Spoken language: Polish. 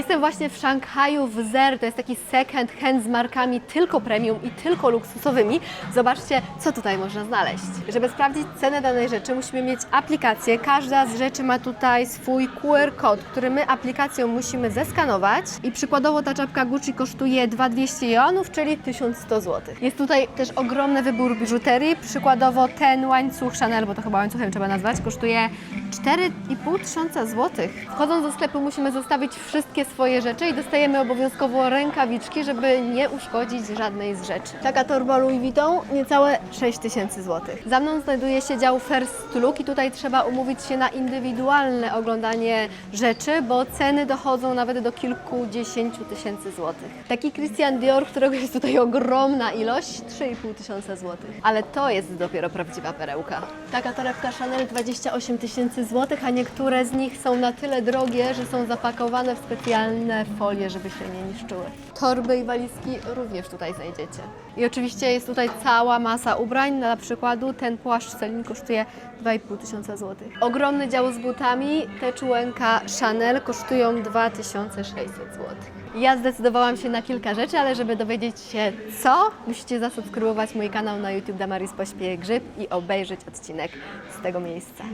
Jestem właśnie w Szanghaju w Zer, to jest taki second hand z markami tylko premium i tylko luksusowymi. Zobaczcie, co tutaj można znaleźć. Żeby sprawdzić cenę danej rzeczy, musimy mieć aplikację. Każda z rzeczy ma tutaj swój QR kod, który my aplikacją musimy zeskanować. I przykładowo ta czapka Gucci kosztuje 2200 jonów, czyli 1100 zł. Jest tutaj też ogromny wybór biżuterii. Przykładowo ten łańcuch Chanel, bo to chyba łańcuchem trzeba nazwać, kosztuje 4,5 tysiąca złotych. Wchodząc do sklepu musimy zostawić wszystkie swoje rzeczy i dostajemy obowiązkowo rękawiczki, żeby nie uszkodzić żadnej z rzeczy. Taka torba Louis Vuitton niecałe 6 tysięcy złotych. Za mną znajduje się dział First Look i tutaj trzeba umówić się na indywidualne oglądanie rzeczy, bo ceny dochodzą nawet do kilkudziesięciu tysięcy złotych. Taki Christian Dior, którego jest tutaj ogromna ilość, 3,5 tysiąca złotych. Ale to jest dopiero prawdziwa perełka. Taka torebka Chanel 28 tysięcy złotych, a niektóre z nich są na tyle drogie, że są zapakowane w specjalne folie, żeby się nie niszczyły. Torby i walizki również tutaj znajdziecie. I oczywiście jest tutaj cała masa ubrań. Dla przykładu ten płaszcz Celine kosztuje 2,5 tysiąca złotych. Ogromny dział z butami, te czułenka Chanel kosztują 2600 złotych. Ja zdecydowałam się na kilka rzeczy, ale żeby dowiedzieć się co, musicie zasubskrybować mój kanał na YouTube Damaris Pośpieje Grzyb i obejrzeć odcinek z tego miejsca.